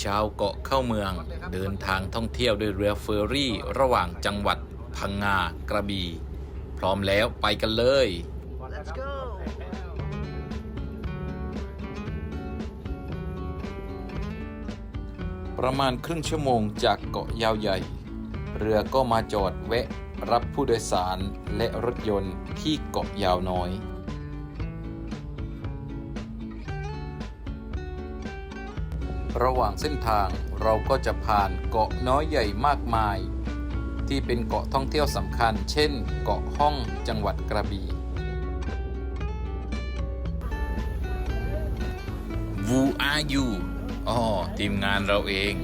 ชาวเกาะเข้าเมือง เดินทางท่องเที่ยวด้วยเรือเฟอร์รี่ ระหว่างจังหวัดพังงากระบี่ พร้อมแล้วไปกันเลย Let's go ประมาณครึ่งชั่วโมงจากเกาะยาวใหญ่ เรือก็มาจอดแวะรับผู้โดยสารและรถยนต์ที่เกาะยาวน้อย ระหว่างเส้นทางเราก็จะผ่านเกาะน้อยใหญ่มากมาย ที่เป็นเกาะท่องเที่ยวสำคัญ เช่น เกาะห้องจังหวัดกระบี่ Who are you อ๋อทีมงานเราเอง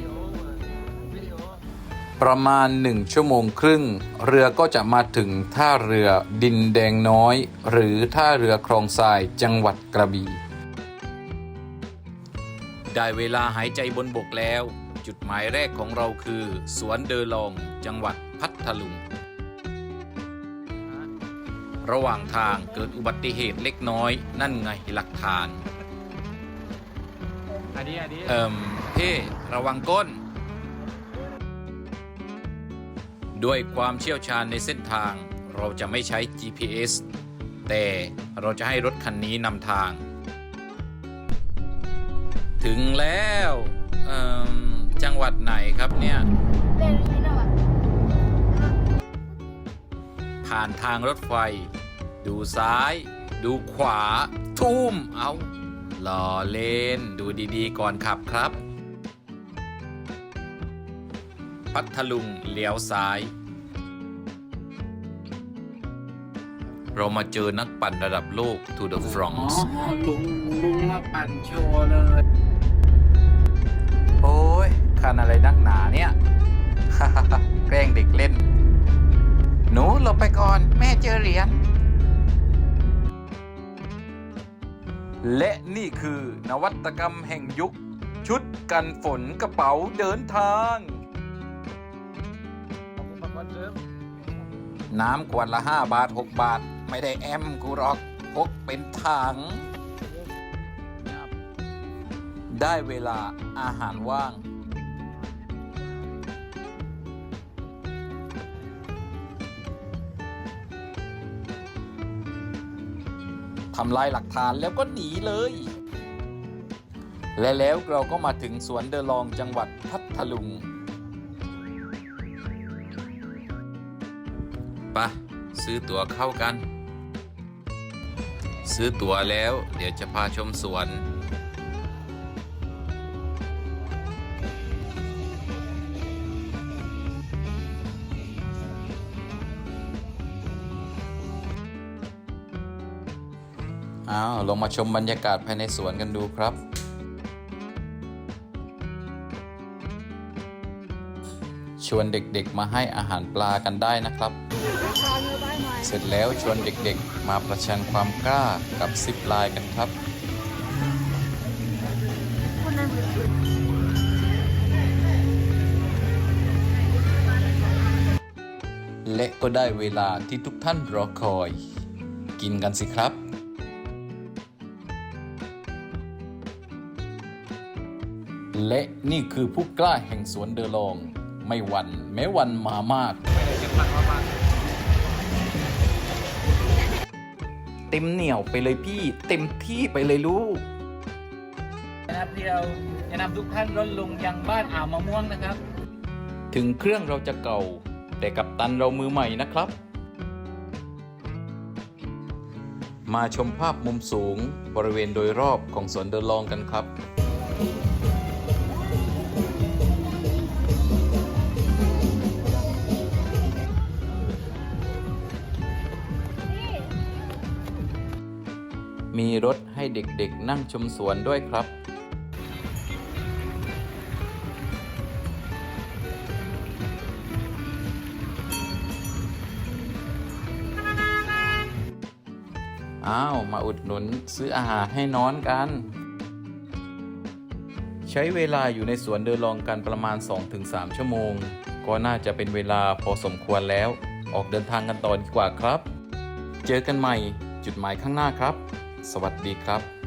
ประมาณหนึ่งชั่วโมงครึ่ง เรือก็จะมาถึงท่าเรือดินแดงน้อย หรือท่าเรือคลองทรายจังหวัดกระบี่ ได้เวลาหายใจบนบกแล้ว จุดหมายแรกของเราคือ สวนเดอลองจังหวัดพัทลุง ระหว่างทางเกิดอุบัติเหตุเล็กน้อย นั่นไงหลักฐานอันนี้อันนี้เอิ่มเพ่ระวังก้น ด้วยความเชี่ยวชาญในเส้นทาง เราจะไม่ใช้ GPS แต่เราจะให้รถคันนี้นำทาง ถึงแล้วจังหวัดไหนครับเนี่ยผ่านทางรถไฟ ดูซ้าย ดูขวา ทุ่ม เอาล้อเล่น ดูดีๆ ก่อนขับครับ พัทลุงเลี้ยวซ้าย เรามาเจอนักปั่นระดับโลก To the อ๋อ France ลุงลุงมาปั่นโชว์เลย อ้ยคันอะไรนักหนาเนี่ย แกล้งเด็กเล่น หนูหลบไปก่อนแม่เจอเหรียญและนี่คือนวัตกรรมแห่งยุค ชุดกันฝนกระเป๋าเดินทาง น้ำขวดละ 5 บาท 6 บาท ไม่ได้แอมกูหรอกพกเป็นถัง ได้เวลาอาหารว่าง ทำลายหลักฐานแล้วก็หนีเลย และแล้วเราก็มาถึงสวนเดอลองจังหวัดพัทลุงปะซื้อตั๋วเข้ากัน ซื้อตั๋วแล้วเดี๋ยวจะพาชมสวน อ้าวลงมาชมบรรยากาศภายในสวนกันดูครับ ชวนเด็กๆมาให้อาหารปลากันได้นะครับ เสร็จแล้วชวนเด็กๆมาประชันความกล้ากับซิปลน์กันครับและก็ได้เวลาที่ทุกท่านรอคอย กินกันสิครับ และนี่คือผู้กล้าแห่งสวนเดอลอง ไม่หวันแม้วันมามาก เต็มเหนียวไปเลยพี่ เต็มที่ไปเลยลูกนะครับที่เราจะนำทุกท่านรถลงยังบ้านอ่าวมะม่วงนะครับ ถึงเครื่องเราจะเก่า แต่กับตันเรามือใหม่นะครับ มาชมภาพมุมสูงบริเวณโดยรอบของสวนเดอลองกันครับ มีรถให้เด็กๆนั่งชมสวนด้วยครับ อ้าว มาอุดหนุนซื้ออาหารให้น้อนกัน ใช้เวลาอยู่ในสวนเดินลองกันประมาณ 2-3 ชั่วโมง ก็น่าจะเป็นเวลาพอสมควรแล้ว ออกเดินทางกันต่อดีกว่าครับ เจอกันใหม่จุดหมายข้างหน้าครับ สวัสดีครับ